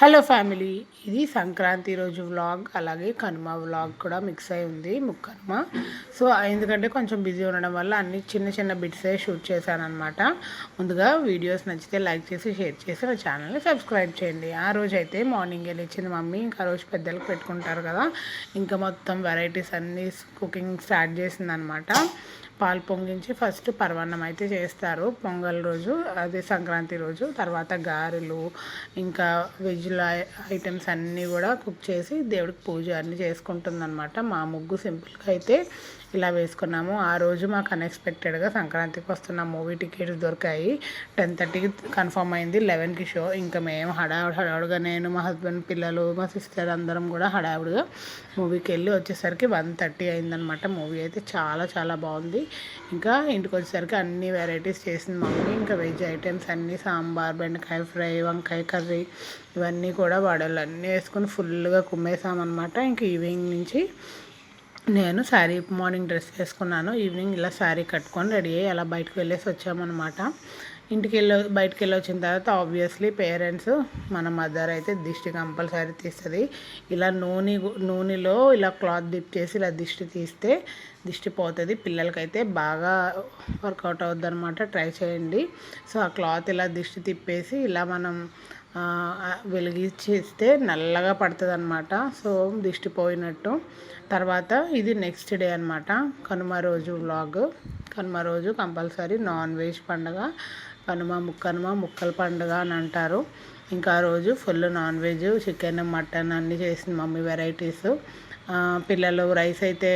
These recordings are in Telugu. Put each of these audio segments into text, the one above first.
హలో ఫ్యామిలీ ఇది సంక్రాంతి రోజు వ్లాగ్ అలాగే కనుమ వ్లాగ్ కూడా మిక్స్ అయి ఉంది ముక్కనుమ సో ఎందుకంటే కొంచెం బిజీ ఉండడం వల్ల అన్ని చిన్న చిన్న బిట్సే షూట్ చేశాను అనమాట ముందుగా వీడియోస్ నచ్చితే లైక్ చేసి షేర్ చేసి నా ఛానల్ని సబ్స్క్రైబ్ చేయండి. ఆ రోజు అయితే మార్నింగ్ వెళ్ళిచ్చింది మమ్మీ ఇంకా రోజు పెద్దలకు పెట్టుకుంటారు కదా. ఇంకా మొత్తం వెరైటీస్ అన్నీ కుకింగ్ స్టార్ట్ చేసింది అనమాట పాలు పొంగించి ఫస్ట్ పర్వన్నం అయితే చేస్తారు. పొంగల్ రోజు అదే సంక్రాంతి రోజు తర్వాత గారెలు ఇంకా వెజ్ల ఐటమ్స్ అన్నీ కూడా కుక్ చేసి దేవుడికి పూజ అన్నీ చేసుకుంటుందన్నమాట. మా ముగ్గు సింపుల్గా అయితే ఇలా వేసుకున్నాము. ఆ రోజు మాకు అన్ఎక్స్పెక్టెడ్గా సంక్రాంతికి వస్తున్న మూవీ టికెట్స్ దొరికాయి. టెన్ థర్టీకి కన్ఫర్మ్ అయింది లెవెన్కి షో. ఇంకా మేము హడావుడు హడావుడిగా నేను మా హస్బెండ్ పిల్లలు మా సిస్టర్ అందరం కూడా హడావుడిగా మూవీకి వెళ్ళి వచ్చేసరికి వన్ థర్టీ అయిందనమాట మూవీ అయితే చాలా చాలా బాగుంది. ఇంకా ఇంటికి వచ్చేసరికి అన్ని వెరైటీస్ చేసింది మమ్మీ. ఇంకా వెజ్ ఐటమ్స్ అన్నీ సాంబార్ బెండకాయ ఫ్రై వంకాయ కర్రీ ఇవన్నీ కూడా వడలు. అన్నీ వేసుకొని ఫుల్గా కుమ్మేసామన్నమాట ఇంక ఈవినింగ్ నుంచి నేను శారీ మార్నింగ్ డ్రెస్ వేసుకున్నాను. ఈవినింగ్ ఇలా శారీ కట్టుకొని రెడీ అయ్యి అలా బయటకు వెళ్ళేసి వచ్చామన్నమాట. ఇంటికి వెళ్ళి బయటకు వెళ్ళి వచ్చిన తర్వాత ఆబ్వియస్లీ పేరెంట్స్ మన మదర్ అయితే దిష్టి కంపల్సరీ తీస్తుంది. ఇలా నూనె నూనెలో ఇలా క్లాత్ డిప్ చేసి ఇలా దిష్టి తీస్తే దిష్టి పోతుంది. పిల్లలకైతే బాగా వర్కౌట్ అవుద్ది అనమాట ట్రై చేయండి. సో ఆ క్లాత్ ఇలా దిష్టి తిప్పేసి ఇలా మనం వెలిగించేస్తే నల్లగా పడుతుంది అనమాట సో దిష్టి పోయినట్టు. తర్వాత ఇది నెక్స్ట్ డే అనమాట కనుమ రోజు వ్లాగ్ కనుమ రోజు కంపల్సరీ నాన్ వెజ్ పండుగ. కనుమ ముక్కనుమ ముక్కల పండుగ అని అంటారు. ఇంకా ఆ రోజు full non veg chicken mutton అన్నీ చేసింది మమ్మీ వెరైటీస్. పిల్లలు రైస్ అయితే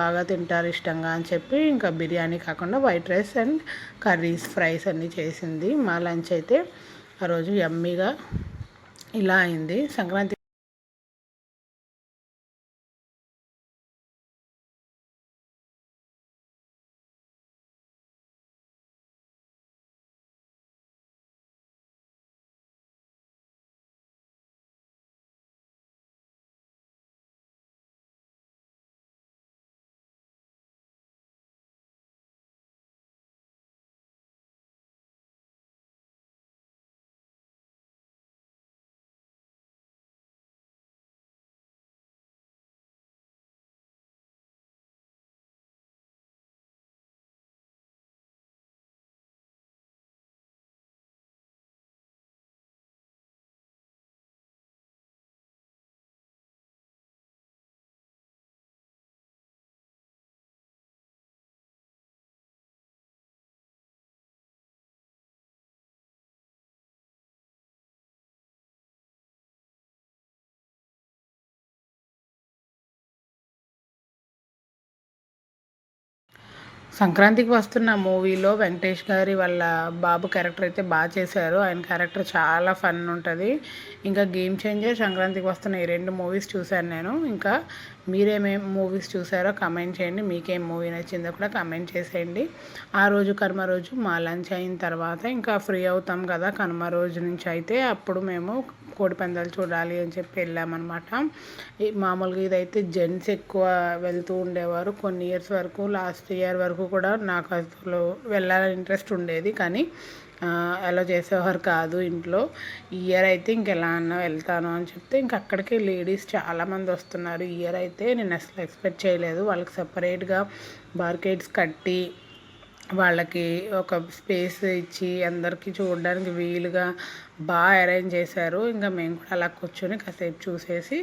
బాగా తింటారు ఇష్టంగా అని చెప్పి ఇంకా బిర్యానీ కాకుండా white rice and curries fries అన్నీ చేసింది. మా లంచ్ అయితే ఆ రోజు యమ్మీగా ఇలా అయింది. సంక్రాంతి సంక్రాంతికి వస్తున్న మూవీలో వెంకటేష్ గారి వాళ్ళ బాబు క్యారెక్టర్ అయితే బాగా చేశారు. ఆయన క్యారెక్టర్ చాలా ఫన్ ఉంటుంది. ఇంకా గేమ్ చేంజర్ సంక్రాంతికి వస్తున్న ఈ రెండు మూవీస్ చూశాను నేను. ఇంకా మీరేమేం మూవీస్ చూసారో కమెంట్ చేయండి. మీకేం మూవీ నచ్చిందో కూడా కమెంట్ చేసేయండి. ఆ రోజు కర్మ రోజు మా లంచ్ అయిన తర్వాత ఇంకా ఫ్రీ అవుతాం కదా కనుమ రోజు నుంచి అయితే అప్పుడు మేము కోడి పందాలు చూడాలి అని చెప్పి వెళ్ళామన్నమాట. మామూలుగా ఇదైతే జెంట్స్ ఎక్కువ వెళ్తూ ఉండేవారు. కొన్ని ఇయర్స్ వరకు లాస్ట్ ఇయర్ వరకు కూడా నాకు అసలు వెళ్ళాలని ఇంట్రెస్ట్ ఉండేది. కానీ అలా చేసేవారు కాదు ఇంట్లో. ఇయర్ అయితే ఇంకెలా అన్నా వెళ్తాను అని చెప్తే ఇంక అక్కడికి లేడీస్ చాలామంది వస్తున్నారు. ఇయర్ అయితే నేను అసలు ఎక్స్పెక్ట్ చేయలేదు. వాళ్ళకి సపరేట్గా బార్కెట్స్ కట్టి వాళ్ళకి ఒక స్పేస్ ఇచ్చి అందరికీ చూడడానికి వీలుగా బాగా అరేంజ్ చేశారు. ఇంకా మేము కూడా అలా కూర్చొని కాసేపు చూసేసి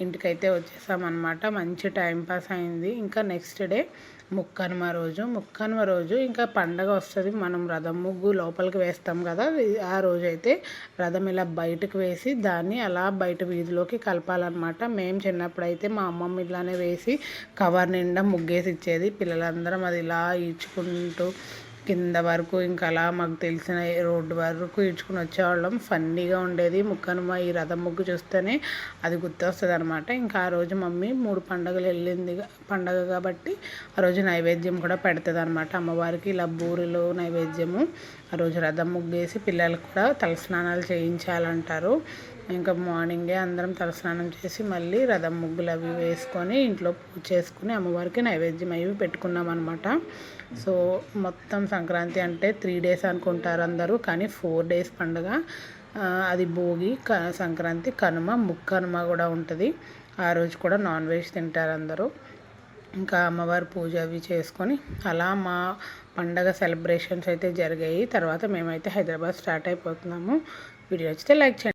ఇంటికైతే వచ్చేసామన్నమాట. మంచి టైం పాస్ అయింది. ఇంకా నెక్స్ట్ డే ముక్కనుమ రోజు. ముక్కనుమ రోజు ఇంకా పండగ వస్తుంది. మనం రథం ముగ్గు లోపలికి వేస్తాం కదా. ఆ రోజు అయితే రథం ఇలా బయటకు వేసి దాన్ని అలా బయట వీధిలోకి కలపాలన్నమాట. మేము చిన్నప్పుడు అయితే మా అమ్మమ్మ ఇలానే వేసి కవర్ నిండా ముగ్గేసి ఇచ్చేది. పిల్లలందరం అది ఇలా ఈడ్చుకుంటూ కింద వరకు ఇంకా అలా మాకు తెలిసిన రోడ్డు వరకు ఇడ్చుకుని వచ్చేవాళ్ళం. ఫన్నీగా ఉండేది. ముక్కనుమ ఈ రథం ముగ్గు చూస్తేనే అది గుర్తొస్తుంది అనమాట ఇంకా ఆ రోజు మమ్మీ మూడు పండుగలు వెళ్ళింది పండగ కాబట్టి ఆ రోజు నైవేద్యం కూడా పెడుతుంది అనమాట అమ్మవారికి ఇలా బూరెలు నైవేద్యము. ఆ రోజు రథం ముగ్గేసి పిల్లలకు కూడా తలస్నానాలు చేయించాలంటారు. ఇంకా మార్నింగే అందరం తలస్నానం చేసి మళ్ళీ రథం ముగ్గులు అవి వేసుకొని ఇంట్లో పూజ చేసుకుని అమ్మవారికి నైవేద్యం అవి పెట్టుకున్నాం అనమాట సో మొత్తం సంక్రాంతి అంటే త్రీ డేస్ అనుకుంటారు అందరూ కానీ ఫోర్ డేస్ పండుగ అది భోగి క సంక్రాంతి కనుమ ముక్కనుమ కూడా ఉంటుంది. ఆ రోజు కూడా నాన్ వెజ్ తింటారు అందరూ. ఇంకా అమ్మవారి పూజ అవి చేసుకొని అలా మా పండగ సెలబ్రేషన్స్ అయితే జరిగాయి. తర్వాత మేమైతే హైదరాబాద్ స్టార్ట్ అయిపోతున్నాము. వీడియో వచ్చితే లైక్ చేయండి.